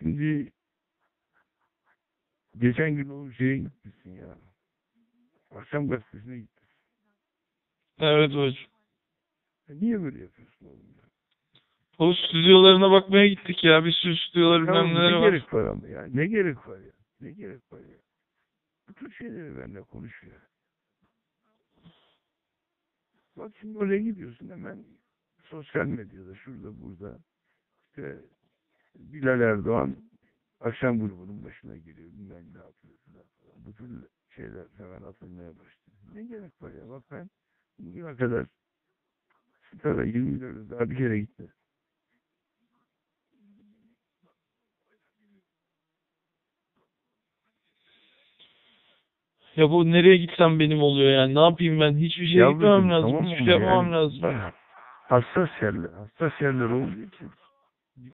Şimdi geçen gün o şeye gitmişsin ya. Akşam gazetesine gittin. Evet hocam. E niye böyle yapıyorsun oğlum ya? O stüdyolarına bakmaya gittik ya. Bir sürü stüdyolar bilmem neler ne var. gerek var ama ya? Ne gerek var ya? Ne gerek var ya? Bu tür şeyleri benimle konuş ya. Bak şimdi oraya gidiyorsun hemen sosyal medyada şurada burada işte Bilal Erdoğan akşam grubunun başına geliyor bilmem ne yapıyor falan. Bu tür şeyler hemen atılmaya başladı. Ne gerek var ya? Bak ben bugüne kadar Star'a 20 lira daha bir kere gitmedim. Ya bu nereye gitsem benim oluyor yani. Ne yapayım ben? Hiçbir şey Yavrucuğum, gitmemem lazım. tamam Hiçbir şey yapmamam Yani lazım. Hassas yerler, hassas yerler olduğu için